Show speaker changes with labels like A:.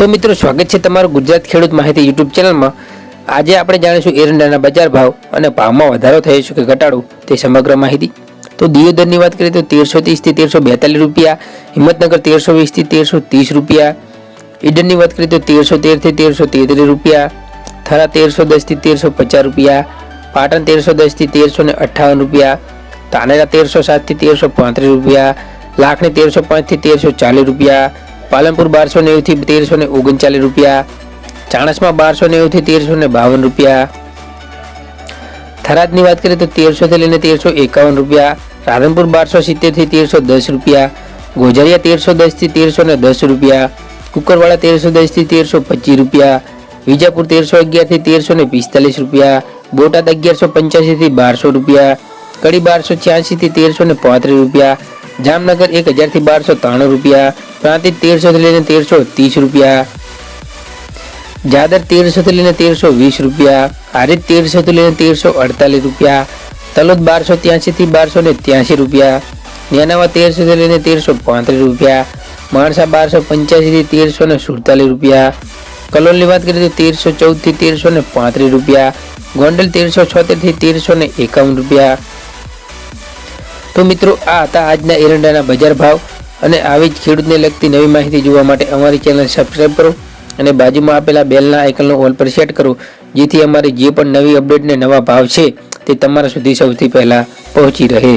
A: તો મિત્રો, સ્વાગત છે તમારું ગુજરાત ખેડૂત માહિતી યુટ્યુબ ચેનલમાં. આજે આપણે જાણીશું એરંડાના બજાર ભાવ અને ભાવમાં વધારો થયો છે કે ઘટાડો તે સમગ્ર માહિતી. તો દિયોદરની વાત કરીએ તો તેરસો ત્રીસથી તેરસો બેતાલીસ રૂપિયા, હિંમતનગર તેરસો વીસથી તેરસો ત્રીસ રૂપિયા ઈડનની વાત કરીએ તો તેરસો તેરથી તેરસો તેત્રીસ રૂપિયા, થરા તેરસો દસથી તેરસો પચાસ રૂપિયા, પાટણ તેરસો દસથી તેરસો ને અઠ્ઠાવન રૂપિયા તાનેરા તેરસો સાતથી તેરસો પાંત્રીસ રૂપિયા લાખની તેરસો પાંચથી તેરસો ચાલીસ રૂપિયા પાલનપુર બારસો નેવુંથી તેરસો ને ઓગણચાલીસ રૂપિયા, ચાણસમાં બારસો નેવુંથી તેરસો ને બાવન રૂપિયા. થરાદની વાત કરીએ તો તેરસોથી લઈને તેરસો એકાવન રૂપિયા, રાધનપુર બારસો સિત્તેરથી તેરસો દસ રૂપિયા ગોઝારિયા તેરસો દસથી તેરસો ને દસ રૂપિયા, કુકરવાડા તેરસો દસથી તેરસો પચીસ રૂપિયા, વિજાપુર તેરસો અગિયારથી તેરસો ને પિસ્તાલીસ રૂપિયા, બોટાદ અગિયારસો પંચ્યાસીથી બારસો રૂપિયા, કડી બારસો છ્યાસીથી તેરસો ને પાંત્રીસ રૂપિયા જામનગર એક હજારથી બારસો ત્રાણું રૂપિયા પ્રાંતિજ તેરસોથી લઈને તેરસો ત્રીસ રૂપિયા, જાદર તેરસોથી લઈને તેરસો વીસ રૂપિયા, હારીજ તેરસોથી લઈને તેરસો અડતાલીસ રૂપિયા, તલોદ બારસો ત્યાંસીથી બારસો ને ત્યાંસી રૂપિયા, નેનાવા તેરસોથી લઈને તેરસો પાંત્રીસ રૂપિયા, માણસા બારસો પંચ્યાસીથી તેરસો ને સુડતાલીસ રૂપિયા, કલોલની વાત કરીએ તો તેરસો ચૌદથી તેરસો ને પાંત્રીસ રૂપિયા, ગોંડલ તેરસો છોતેરથી તેરસો ને એકાવન રૂપિયા તો મિત્રો, આ હતા આજના એરંડાના બજાર ભાવ અને આવી જ ખેડૂતને લગતી નવી માહિતી જોવા માટે અમારી ચેનલ સબસ્ક્રાઈબ કરો અને બાજુમાં આપેલા બેલના આઇકનનો ઓલ પર સેટ કરો, જેથી અમારી જે પણ નવી અપડેટ ને નવા ભાવ છે તે તમારા સુધી સૌથી પહેલા પહોંચી રહે.